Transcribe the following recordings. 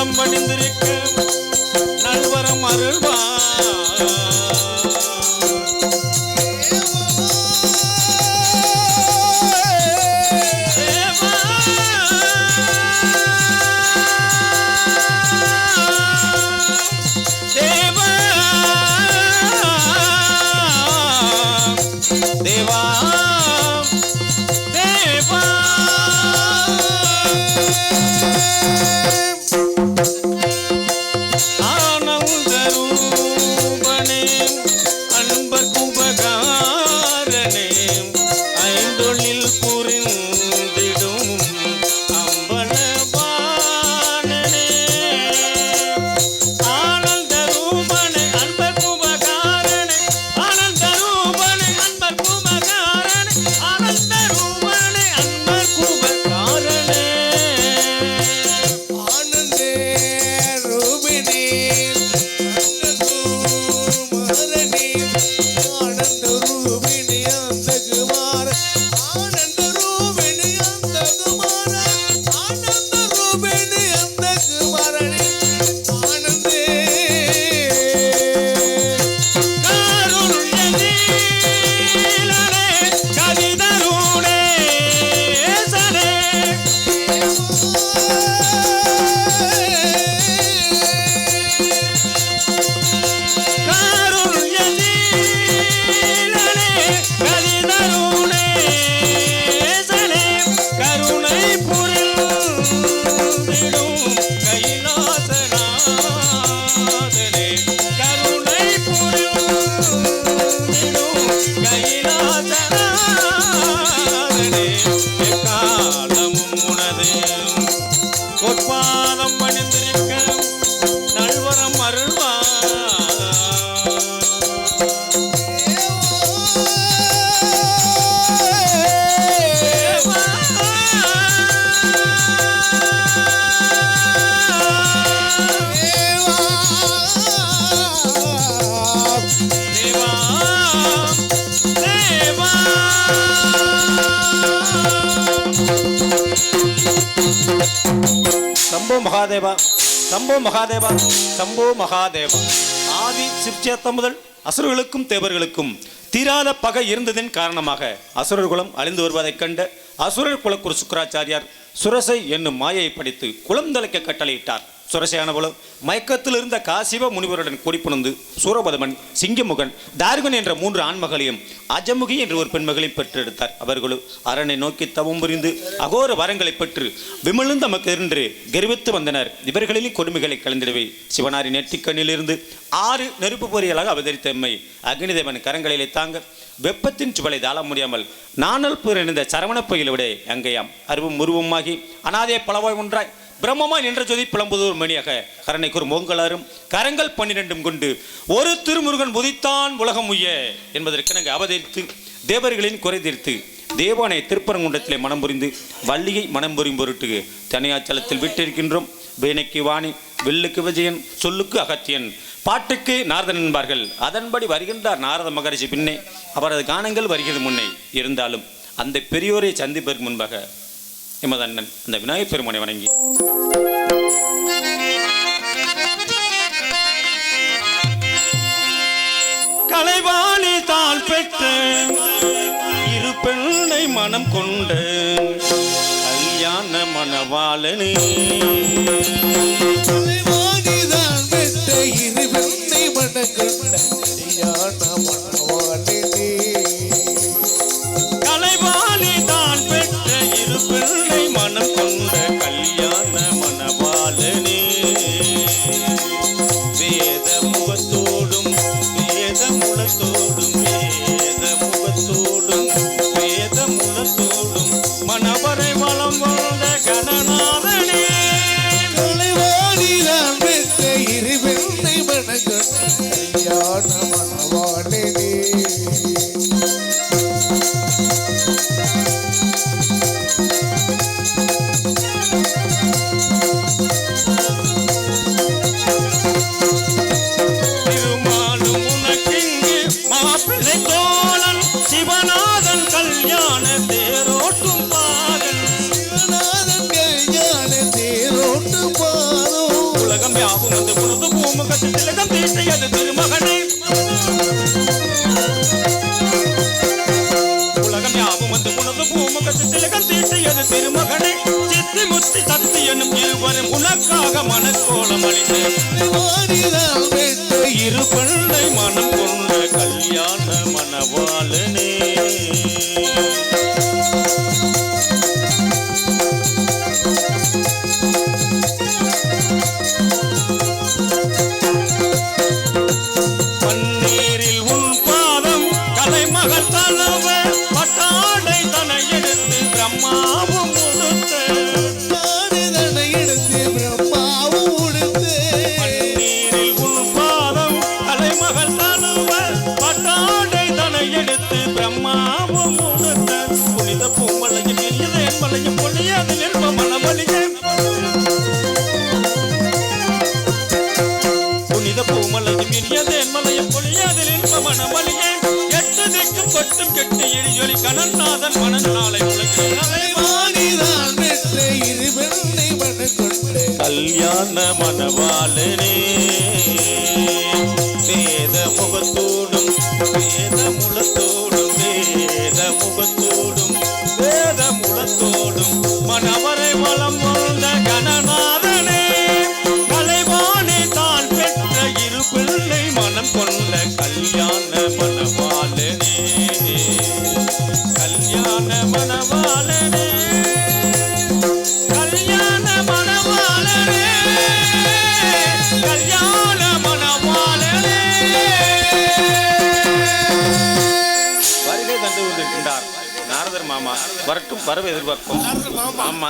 பொற்பாதம் பணிந்திருக்க நல்வரம் அருள்வா சம்போ மகாதேவா சம்போ மகாதேவா. ஆதி சிற்சேத்தம் முதல் அசுரர்களுக்கும் தேவர்களுக்கும் தீராத பகை இருந்ததின் காரணமாக அசுரர் குலம் அழிந்து வருவதைக் கண்ட அசுரர் குலக்குரு சுக்கராச்சாரியார் சுரசை என்னும் மாயை படித்து குளம் தலைக்க கட்டளையிட்டார். சுரசையானவளும் மயக்கத்தில் இருந்த காசிவ முனிவருடன் குடிப்புணர்ந்து சூரபதமன் சிங்கமுகன் தார்கன் என்ற மூன்று ஆண்மகளையும் அஜமுகி என்ற ஒரு பெண்மகளையும் பெற்றெடுத்தார். அவர்களும் அரனை நோக்கி தவம் புரிந்து அகோர வரங்களை பெற்று விமிழ்ந்த மக்கென்று கெருவித்து வந்தனர். இவர்களிலும் கொடுமைகளை கலந்திடவே சிவனாரின் நெற்றிக்கண்ணிலிருந்து ஆறு நெருப்பு பொறியலாக அவதரித்தம்மை அக்னிதேவன் கரங்களிலே தாங்க வெப்பத்தின் சுவலை தாள முடியாமல் நானல் புரிந்த சரவண பயில அங்கையாம் அருவும் உருவமாகி. அனாதே பலவாய் ஒன்றாய். பிரம்மமாய் நின்ற ஜோதி புலம்புதூர் மணியாக கரணை கூறும் ஓங்கலாரும் கரங்கள் பன்னிரெண்டும் கொண்டு ஒரு திருமுருகன் உதித்தான் உலகம் உய்ய என்பதற்கு நாங்கள் அவதரித்து தேவர்களின் குறை தீர்த்து தேவானை திருப்பரங்குன்றத்திலே மனம் புரிந்து வள்ளியை மனம் புரியும் பொருட்டு தனியாச்சலத்தில் விட்டிருக்கின்றோம். வேணைக்கு வாணி வெள்ளுக்கு விஜயன் சொல்லுக்கு அகத்தியன். பாட்டுக்கு நாரதன் என்பார்கள். அதன்படி வருகின்றார் நாரத மகரிஷி பின்னே. அவரது கானங்கள் வருகிறது முன்னே. இருந்தாலும் அந்த பெரியோரை சந்திப்பதற்கு முன்பாக எமது அண்ணன் அந்த விநாயகப் பெருமானை வணங்கி. கலைவாணி தாள் பெற்ற இரு பெண்ணை மனம் கொண்ட கல்யாண மணவாளனே. friend. மனவாளனே. in the வரவு எதிர்பார்க்கும். ஆமா.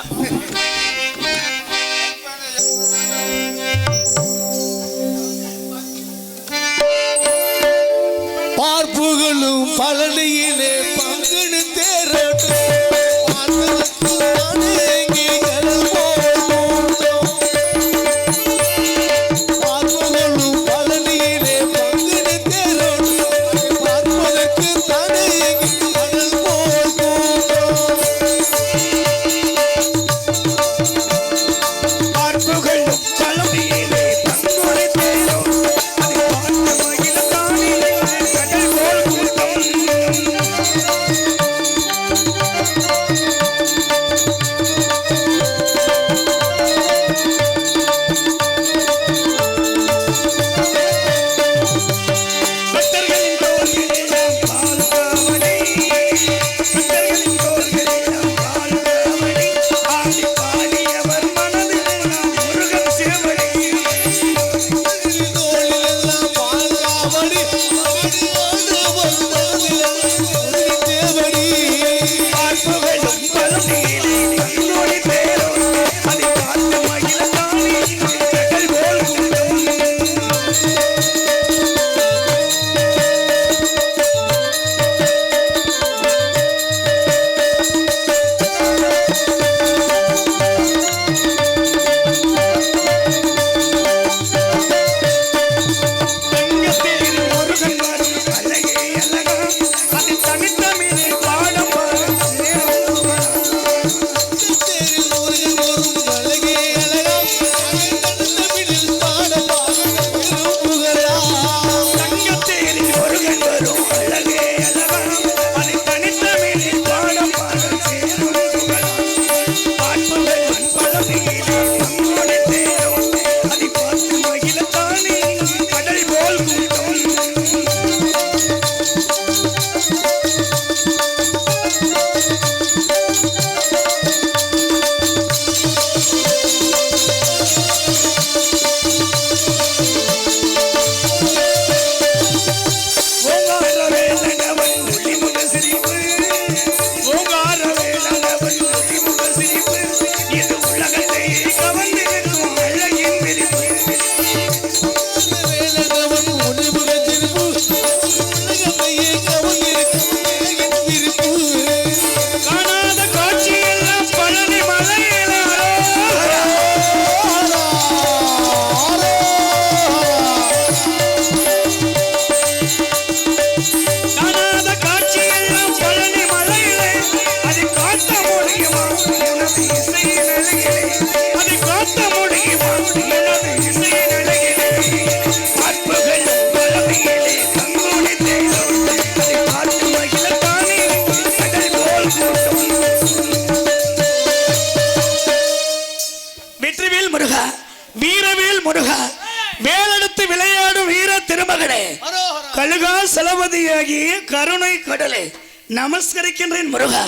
நமஸ்கரிக்கின்றேன் முருகா.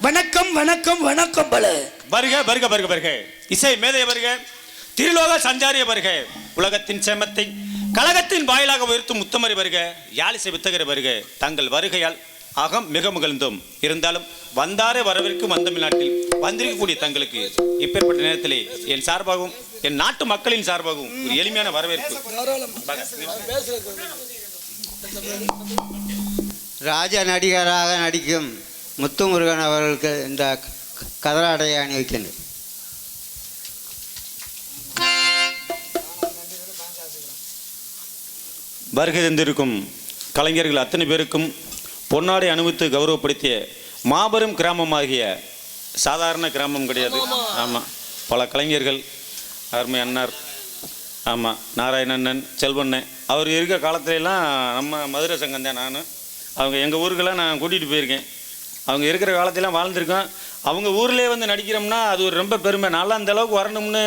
வணக்கம் வணக்கம் வணக்கம் பல. வருக வருக வருக வருக. இசை மேதைய வருக திருலோக சஞ்சாரிய வருக உலகத்தின் சேமத்தை கழகத்தின் வாயிலாக உயர்த்தும் முத்தமரி வருக யாழிசை வித்தகர வருக. தங்கள் வருகையால் அகம் மிக முகழ்ந்தோம். இருந்தாலும் வந்தாரே வரவிருக்கும் வந்தமிழ்நாட்டில் வந்திருக்கக்கூடிய தங்களுக்கு இப்பேற்பட்ட நேரத்திலே என் சார்பாகவும் என் நாட்டு மக்களின் சார்பாகவும் ஒரு எளிமையான வரவேற்பு. ராஜ நடிகராக நடிக்கும் முத்துமுருகன் அவர்களுக்கு இந்த கதராடையை அணிவிக்கின்றேன் வருகை தந்திருக்கும் கலைஞர்கள் அத்தனை பேருக்கும் பொன்னாடை அனுபவித்து கௌரவப்படுத்திய மாபெரும் கிராமமாகிய சாதாரண கிராமம் கிடையாது. ஆமாம் பல கலைஞர்கள் அருமை அண்ணார் ஆமாம் நாராயணண்ணன் செல்வண்ணன் அவர் இருக்க காலத்துலலாம் நம்ம மதுரை சங்கம் தான் நான். அவங்க எங்கள் ஊருக்கெல்லாம் நான் கூட்டிகிட்டு போயிருக்கேன். அவங்க இருக்கிற காலத்திலாம் வாழ்ந்திருக்கோம். அவங்க ஊர்லேயே வந்து நடிக்கிறோம்னா அது ஒரு ரொம்ப பெருமை. நல்லா அந்த அளவுக்கு வரணும்னு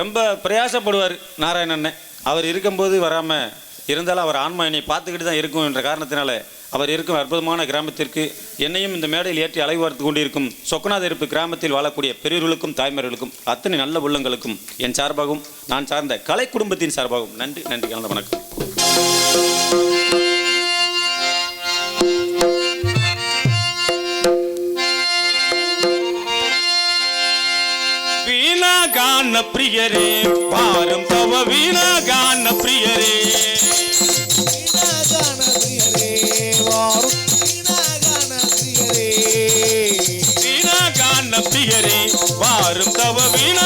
ரொம்ப பிரயாசப்படுவார் நாராயணன் அவர் இருக்கும்போது வராமல் இருந்தாலும் அவர் ஆன்மா என்னை பார்த்துக்கிட்டு தான் இருக்கும் என்ற காரணத்தினால அவர் இருக்கும் அற்புதமான கிராமத்திற்கு என்னையும் இந்த மேடையில் ஏற்றி அலை வார்த்து கொண்டிருக்கும் சொக்கநாதரிப்பு கிராமத்தில் வாழக்கூடிய பெரியவர்களுக்கும் தாய்மார்களுக்கும் அத்தனை நல்ல உள்ளங்களுக்கும் என் சார்பாகவும் நான் சார்ந்த கலை குடும்பத்தின் சார்பாகவும் நன்றி நன்றி கலந்த வணக்கம். கான பிரியரே. பாரம் தவ வீணா கான பிரியரே. வீணா கான பிரியரே. பாரும் தவ வீணா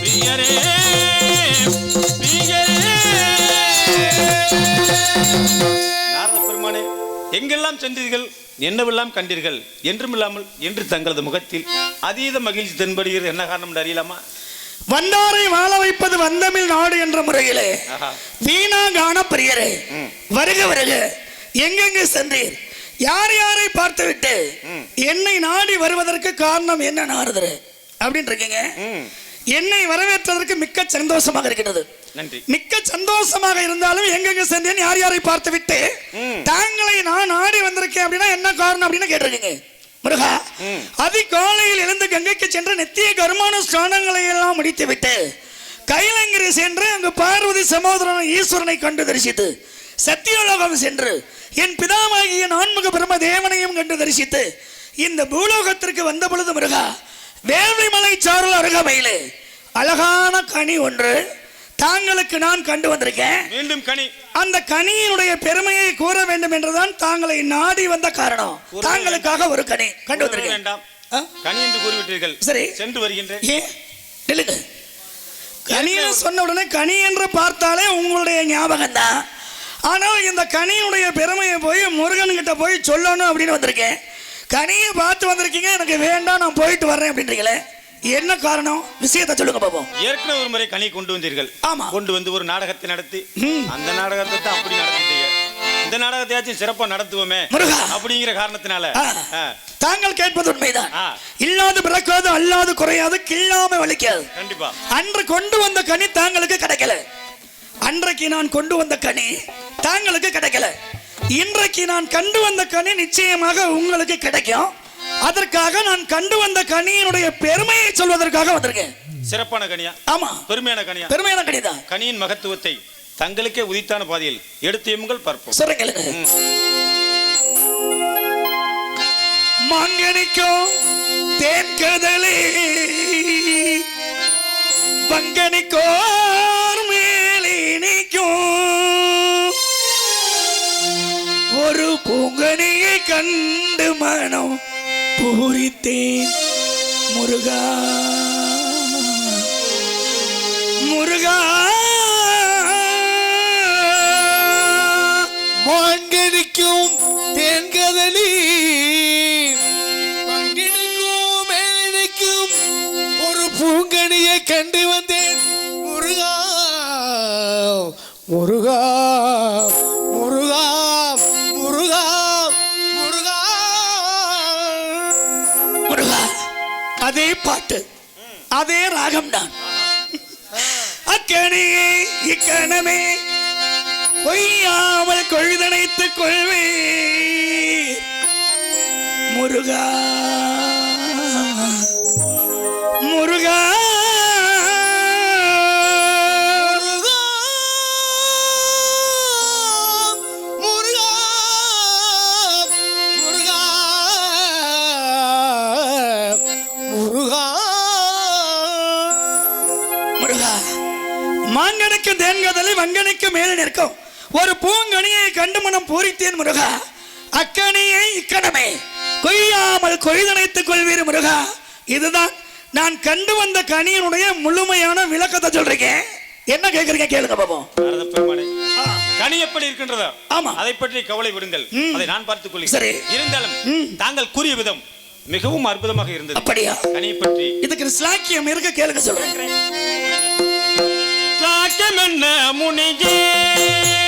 பிரியரே நாரத பெருமானே எங்கெல்லாம் சென்றீர்கள் என்னவெல்லாம் கண்டீர்கள் என்றும் இல்லாமல் என்று தங்களது முகத்தில் அதீத மகிழ்ச்சி தென்படுகிறது என்ன காரணம் என்று அறியலாமா? வந்தாரை வாழ வைப்பது வந்தமிழ் நாடு என்ற முறையிலே. வீணா காண பிரியரே வருக வருக எங்கெங்கு சென்றீர்? யார் யாரை பார்த்து விட்டு என்னை நாடி வருவதற்கு காரணம் என்ன நாரதரே? அப்படின்னு இருக்கீங்க. என்னை வரவேற்றதற்கு மிக்க சந்தோஷமாக இருக்கிறது. நன்றி. மிக்க சந்தோஷமாக இருந்தாலும் எங்கெங்க சென்றேன் யார் யாரை பார்த்து விட்டு தாங்களை நான் நாடி வந்திருக்கேன் அப்படின்னா என்ன காரணம் அப்படின்னு கேட்டிருக்கீங்க. முருகா அதிகாலையில் எழுந்து கங்கைக்கு சென்று நித்திய கருமான ஸ்நானங்களை எல்லாம் முடித்து விட்டு கைலங்கிரி சென்று அங்கு பார்வதி சமோதரன் ஈஸ்வரனை கண்டு தரிசித்து சத்தியோலோகம் சென்று என் பிதாவாகிய நான்முக தேவனையும் கண்டு தரிசித்து இந்த பூலோகத்திற்கு வந்த பொழுது முருகா வேள்விமலை சாரல் அருகமையிலே அழகான கனி ஒன்று தாங்களுக்கு நான் கண்டு வந்திருக்கேன். மீண்டும் கனி. அந்த கனியினுடைய பெருமையை கூற வேண்டும் என்றுதான் தாங்களை நாடி வந்த காரணம். தாங்களுக்காக ஒரு கனி கண்டு வந்திருக்கேன்? கனி என்று கூறிவிட்டீர்கள். சரி. சென்று வருகின்றேன். ஏன்? நில்லுங்க. கனின்னு சொன்ன உடனே கனி என்று பார்த்தாலே உங்களுடைய ஞாபகம் தான் ஆனால் இந்த கனியினுடைய பெருமையை போய் முருகன் கிட்ட போய் சொல்லணும் அப்படின்னு வந்திருக்கேன். கனியை பார்த்து வந்திருக்கீங்க எனக்கு வேண்டாம் நான் போயிட்டு வர்றேன் அப்படின்றீங்களே. என்ன காரணம்? விஷயத்தை சொல்லுங்க பாப்போம். ஏற்கனவே ஒரு முறை கனி கொண்டு வந்தீர்கள். ஆமா. கொண்டு வந்து ஒரு நாடகத்தை நடத்தி. அந்த நாடகத்தை தான் அப்படி நடத்திட்டீங்க. இந்த நாடகத்தையாச்சும் சிறப்பா நடத்துவோமே. அப்படிங்கிற காரணத்தினால. தாங்கள் கேட்பது உண்மைதான். இல்லாது பிறக்காது அல்லாது குறையாது கில்லாம வலிக்காது. கண்டிப்பா. அன்று கொண்டு வந்த கனி தாங்களுக்கு கிடைக்கல. அன்றைக்கு நான் கொண்டு வந்த கனி தாங்களுக்கு கிடைக்கல. இன்றைக்கு நான் கண்டு வந்த கனி நிச்சயமாக உங்களுக்கு கிடைக்கும். அதற்காக நான் கண்டு வந்த கனியினுடைய பெருமையை சொல்வதற்காக வந்திருக்கேன். சிறப்பான கனியா? ஆமா. பெருமையான கனியா? பெருமையான கனிதான் கனியின் மகத்துவத்தை தங்களுக்கே உதித்தான பாதையில் எடுத்தியமுங்கள் பார்ப்போம். சொல்றீங்க மாங்கனிக்கும் தேன் கதலே. பங்கனிக்கோர் ஒரு பூங்கனியை கண்டு மனம் பூரித்தேன். முருகா. முருகா. மாங்கடிக்கும் தேன்கதலி. பங்கினுக்கும் மேலடிக்கும் ஒரு பூங்கனியை கண்டு வந்தேன். முருகா. முருகா. அதே ராகம் தான் அக்கணியே இக்கணமே பொய்யாமல் கொழுதனைத்துக் கொள்வே முருகா. மாங்கனுக்கு தேன்கதலை வங்கனுக்கு மேலே நிற்கும். ஒரு பூங்கனியை கண்டு மனம் பூரித்தேன் முருகா. அக்கனியை இக்கணமே. கொய்யாமல் கொய்தனைத்துக் கொள்வீர் முருகா. இதுதான் நான் கண்டு வந்த கனியினுடைய முழுமையான விளக்கத்தை சொல்றீங்க. என்ன கேக்குறீங்க? கேளுங்க பாப்போம். கனி எப்படி இருக்கின்றதோ ஆமா. அதை பற்றி கவலை விடுங்கள். அதை நான் பார்த்துக் சரி. கொள்கிறேன் இருந்தாலும் ம். தாங்கள் கூறிய விதம் மிகவும் அற்புதமாக இருந்தது. அப்படியா? கனியை பற்றி இதுக்கு ஸ்லாக்கியம் இருக்க கேளுங்க சொல்றேன். சாக்கியம் என்ன முனிஜே முனியே?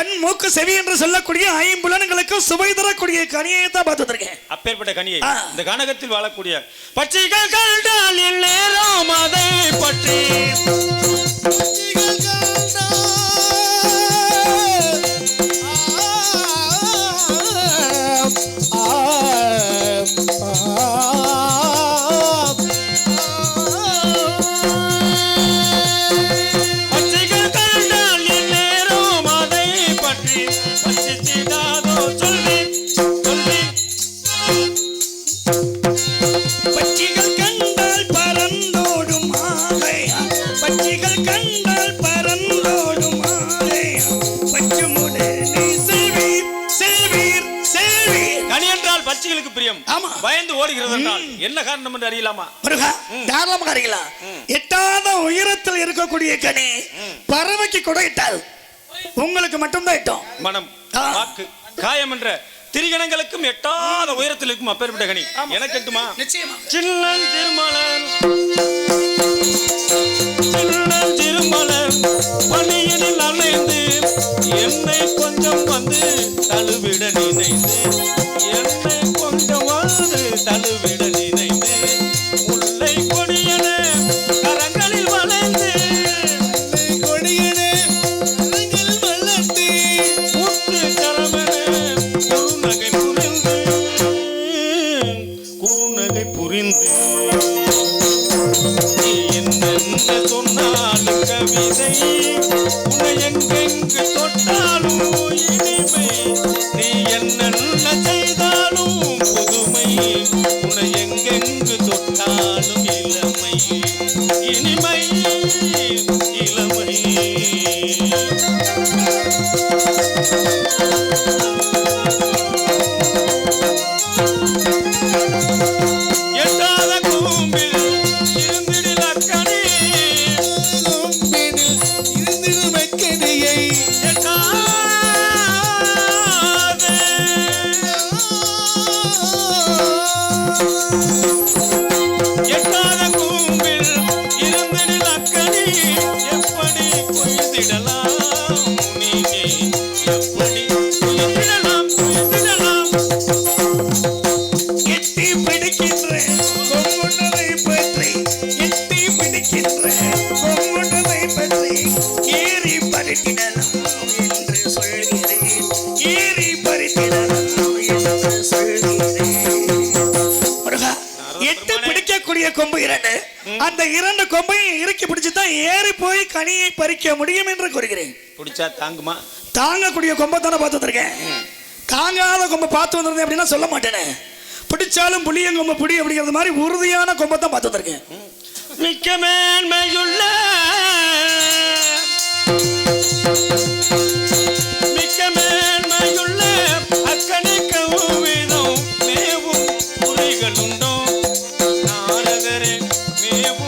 கண் மூக்கு செவி என்று சொல்லக்கூடிய ஐம்புலன்களுக்கு சுவை தரக்கூடிய கனியை தான் பார்த்து வந்திருக்கேன். அப்பேற்பட்ட கனியை. இந்த கனகத்தில் வாழக்கூடிய பச்சைகள் கண்டால் நேரம் அதை பற்றி. ஆமா. பயந்து ஓடுகிறது என்றால் என்ன காரணம் என்று அறியலாமா? முருகா தாராளமாக அறியலாம். எட்டாத உயரத்தில் இருக்கக்கூடிய கனி பறவைக்கு கூட எட்டாது உங்களுக்கு மட்டும்தான் எட்டும் மனம். வாக்கு காயம் என்ற திரிகணங்களுக்கும் எட்டாத உயரத்தில் இருக்கும் அப்பேற்பட்ட கனி. எனக்கு எட்டுமா? நிச்சயமா. சின்னன் திருமலர் சின்னன் திருமலர் பணியனில் அலைந்து என்னை கொஞ்சம் வந்து தழுவிட நினைந்து தழுவிட. அந்த இரண்டு கொம்பையும் இறுக்கி பிடிச்சு தான் ஏறி போய் கனியை பறிக்க முடியும் என்று கூறுகிறேன். பிடிச்சா தாங்குமா? தாங்கக்கூடிய கொம்பை தானே பார்த்து வந்திருக்கேன். தாங்காத கொம்பை பார்த்து வந்திருந்தேன் அப்படின்னா சொல்ல மாட்டேனே. பிடிச்சாலும் புளியங்கொம்பை பிடி அப்படிங்கிறது மாதிரி உறுதியான கொம்பை தான் பார்த்து வந்திருக்கேன். மிக்க மேன்மையுள்ள மிக்க மேன்மையுள்ள அக்கணிக்க வீதம் மேவும் குறிகளுண்டோ நாரதரே மேவும்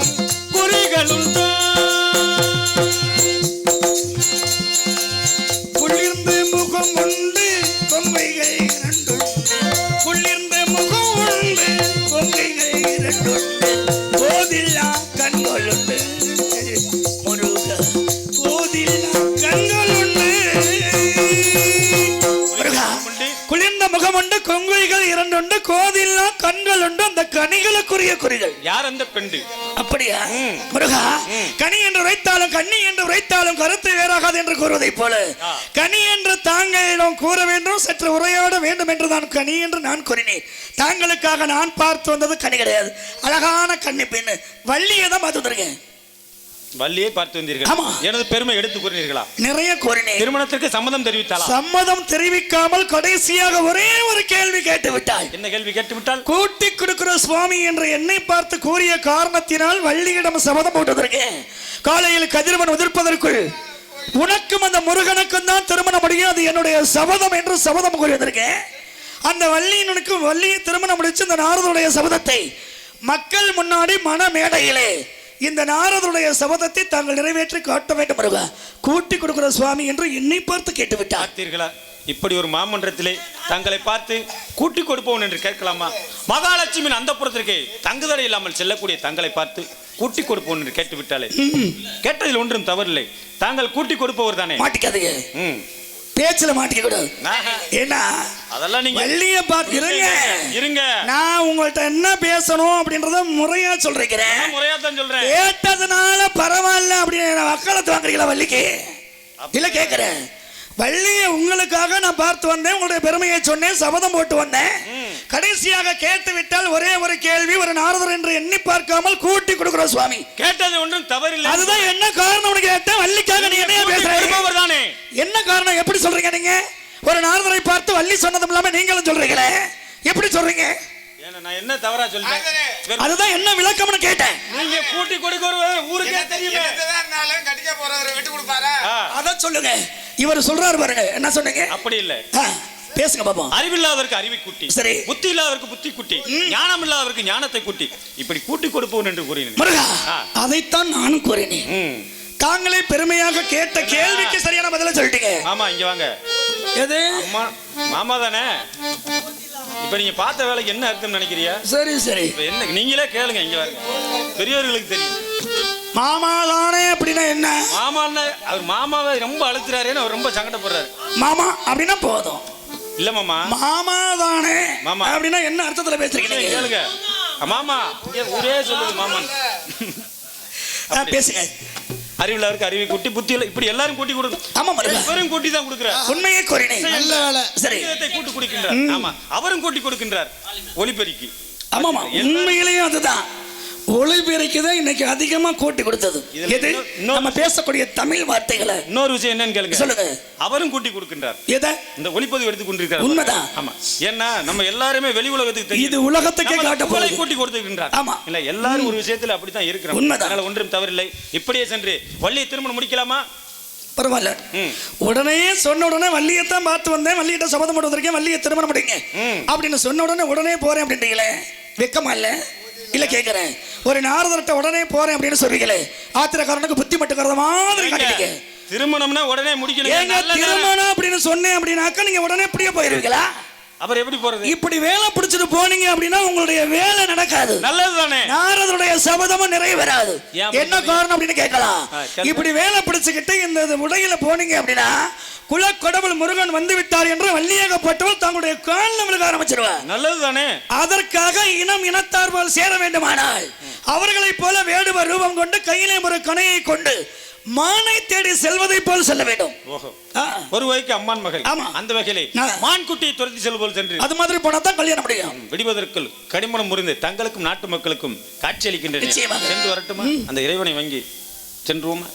கனிகளுக்குரிய குறிகள் யார் அந்த பெண்டு? அப்படியா? முருகா கனி என்று உரைத்தாலும் கண்ணி என்று உரைத்தாலும் கருத்து வேறாகாது என்று கூறுவதைப் போல. கனி என்று தாங்களிடம் கூற வேண்டும் சற்று உரையாட வேண்டும் என்று நான் கனி என்று நான் கூறினேன். தாங்களுக்காக நான் பார்த்து வந்தது கனி கிடையாது. அழகான கண்ணி பெண்ணு. வள்ளியை தான் பார்த்து வந்திருக்கேன். வள்ளியை பார்த்து வந்தீர்கள். எனது பெருமை எடுத்து கூறினீர்களா? நிறைய கூறினேன். திருமணத்திற்கு சம்மதம் தெரிவித்தாளா? சம்மதம் தெரிவிக்காமல் கடைசியாக ஒரே ஒரு கேள்வி கேட்டு விட்டாள் என்ன கேள்வி கேட்டு விட்டால் கூட்டி கொடுக்கிற சுவாமி என்று என்னை பார்த்து கூறிய காரணத்தினால் வள்ளியிடம் சபதம் போட்டதற்கேன் காலையில் கதிரவன் உதிர்ப்பதற்குள் உனக்கும் அந்த முருகனுக்கும் தான் திருமணம் முடியும் அது என்னுடைய சபதம் என்று சபதம் கூறியதற்கேன் அந்த வள்ளியனுக்கு வள்ளியை திருமணம் முடிச்சு இந்த நாரதுடைய சபதத்தை மக்கள் முன்னாடி மன மேடையிலே இந்த நாரதுடைய சபதத்தை தாங்கள் நிறைவேற்றி காட்ட வேண்டும் முருகா. கூட்டி கொடுக்கிற சுவாமி என்று என்னை பார்த்து கேட்டு விட்டார் பார்த்தீர்களா? இப்படி ஒரு மாமன்றத்திலே தங்களை பார்த்து கூட்டி கொடுப்போம் என்று கேட்கலாமா? மகாலட்சுமியின் அந்த புறத்திற்கே தங்குதடை இல்லாமல் செல்லக்கூடிய தங்களை பார்த்து கூட்டி கொடுப்போம் என்று கேட்டு விட்டாலே கேட்டதில் ஒன்றும் தவறில்லை. தாங்கள் கூட்டி கொடுப்பவர் தானே? மாட்டிக்காதீங்க. ம். பேச்சுல மாட்டிக்க கூடாது. ஏன்னா அதெல்லாம் நீங்க வள்ளிய பார்த்து இருங்க இருங்க. நான் உங்கள்ட்ட என்ன பேசணும் அப்படின்றத முறையா சொல்றேன் முறையா தான் சொல்றேன். கேட்டதுனால பரவாயில்ல அப்படின்னு வக்காலத்து வாங்குறீங்களா வள்ளிக்கு? இல்ல கேக்குறேன். வள்ளிய உங்களுக்காக நான் பார்த்து வந்தேன் உங்களுடைய பெருமையை சொன்னேன் சபதம் போட்டு வந்தேன். கடைசியாக கேட்டு விட்டால் ஒரே ஒரு கேள்வி ஒரு நாரதர் என்று எண்ணி பார்க்காமல் கூட்டி கொடுக்கிறோம் சுவாமி. கேட்டது ஒன்றும் தவறில்லை. அதுதான் என்ன காரணம் கேட்டேன்? வள்ளிக்காக நீ என்ன கொடுப்பவர் தானே. என்ன காரணம்? எப்படி சொல்றீங்க நீங்க? ஒரு நாரதரை பார்த்து வள்ளி சொன்னதும் இல்லாம நீங்களும் சொல்றீங்களே? எப்படி சொல்றீங்க? நான் என்ன தவறா சொல்லிட்டேன்? அதுதான் என்ன விளக்கம்னு கேட்டேன். நீங்க கூட்டி கொடுக்கிறவர் ஊருக்கே தெரியுமே. கடிக்க போறவரை விட்டு கொடுப்பாரா? அத சொல்லுங்க. இவர் சொல்றாரு பாருங்க. என்ன சொன்னீங்க? அப்படி இல்ல. பேசுங்க பாப்போம். அறிவில்லாதவருக்கு அறிவை குட்டி சரி. புத்தி இல்லாதவருக்கு புத்தி குட்டி ஞானம் இல்லாதவருக்கு ஞானத்தை குட்டி இப்படி கூட்டி கொடுப்பவன் என்று கூறினேன். அதைத்தான் நானும் கூறினேன். தாங்களே பெருமையாக கேட்ட கேள்விக்கு சரியான பதில சொல்லிட்டீங்க. ஆமா இங்க வாங்க. எது? அம்மா மாமா தானே? இப்ப நீங்க பார்த்த வேலைக்கு என்ன அர்த்தம் நினைக்கிறியா? சரி சரி. இப்ப என்ன நீங்களே கேளுங்க இங்க வாங்க. பெரியவர்களுக்கு தெரியும். மாமா தானே அப்படின்னா என்ன? மாமான்னா அவர் மாமாவை ரொம்ப அழுத்துறாருன்னு அவர் ரொம்ப சங்கடப்படுறாரு. மாமா அப்படின்னா போதும். இல்ல மாமா. மாமா தானே மாமா. அப்படின்னா என்ன அர்த்தத்துல பேசுறீங்க? கேளுங்க. மாமா ஊரே சொல்லுது மாமன் ஆ, பேசுங்க. அறிவில்லாருக்கு அறிவை கூட்டி புத்தி இல்ல. இப்படி எல்லாரும் கூட்டி கொடுக்கும் ஆமா இவரும் கூட்டி தான் கொடுக்கிறார். உண்மையே கூறினேன். நல்ல வேலை. சரி. சங்கீதத்தை கூட்டி கொடுக்கின்றார். ஆமா அவரும் கூட்டி கொடுக்கின்றார். ஒலிபெருக்கி. ஆமாமா உண்மையிலேயும் அதுதான். ஒளிபெருக்கி தான் இன்னைக்கு அதிகமா கூட்டி கொடுத்தது. எது? நம்ம பேசக்கூடிய தமிழ் வார்த்தைகளை. இன்னொரு விஷயம் என்னன்னு கேளுங்க. சொல்லுங்க. அவரும் கூட்டி கொடுக்கின்றார். எதை? இந்த ஒளிப்பதிவு எடுத்து கொண்டிருக்கிறார். உண்மைதான். ஆமா. ஏன்னா நம்ம எல்லாருமே வெளி உலகத்துக்கு. இது உலகத்துக்கே காட்ட போகுது. கூட்டி கொடுத்திருக்கின்றார். ஆமா. இல்ல எல்லாரும் ஒரு விஷயத்துல அப்படித்தான் இருக்கிறோம். உண்மைதான். அதனால ஒன்றும் தவறில்லை. இப்படியே சென்று வள்ளியை திருமணம் முடிக்கலாமா? பரவாயில்ல. உடனே சொன்ன உடனே வள்ளியத்தான் பார்த்து வந்தேன். வள்ளியிட்ட சபதம் போட்டு வந்திருக்கேன். வள்ளியை திருமணம் முடிங்க. அப்படின்னு சொன்ன உடனே உடனே போறேன் அப்படின்றீங்களே. வெக்கமா இல்ல? இல்ல கேக்குறேன். ஒரு நாரதர்கிட்ட உடனே போறேன் அப்படின்னு சொல்றீங்களே ஆத்திரக்காரனுக்கு புத்தி மட்டும் மாதிரி காட்டிட்டீங்க. திருமணம்னா உடனே முடிக்கணும் ஏங்க. திருமணம் அப்படின்னு சொன்னேன் அப்படின்னாக்கா நீங்க உடனே இப்படியே போயிருவீங்களா? அப்புறம் எப்படி போறது? இப்படி வேலை பிடிச்சிட்டு போனீங்க அப்படின்னா உங்களுடைய வேலை நடக்காது. நல்லது தானே நாரதருடைய சபதமும் நிறைவேறாது அப்படி என்ன காரணம் அப்படின்னு கேட்கலாம். இப்படி வேலை பிடிச்சுக்கிட்டு இந்த உடையில போனீங்க அப்படின்னா குலக்கடவுள் முருகன் வந்து விட்டார் என்று வள்ளியாகப்பட்டவள் தங்களுடைய கால் நம்மளுக்கு ஆரம்பிச்சிருவார். நல்லது தானே அதற்காக இனம் இனத்தார் போல் சேர வேண்டுமானால் அவர்களைப் போல வேடுவ ரூபம் கொண்டு கையிலே ஒரு கணையை கொண்டு மானை தேடி செல்வதை போல் செல்ல வேண்டும். ஒரு வகைக்கு அம்மான் மகள். ஆமா. அந்த வகையிலே நான்- மான்குட்டியை துரத்தி செல்வோல் சென்று அது மாதிரி போனா தான் கல்யாணம் முடியும். விடுவதற்குள் கடிமணம் முறிந்து தங்களுக்கும் நாட்டு மக்களுக்கும் காட்சியளிக்கின்றன. சென்று வரட்டுமா? அந்த இறைவனை வங்கி சென்றுவோமா?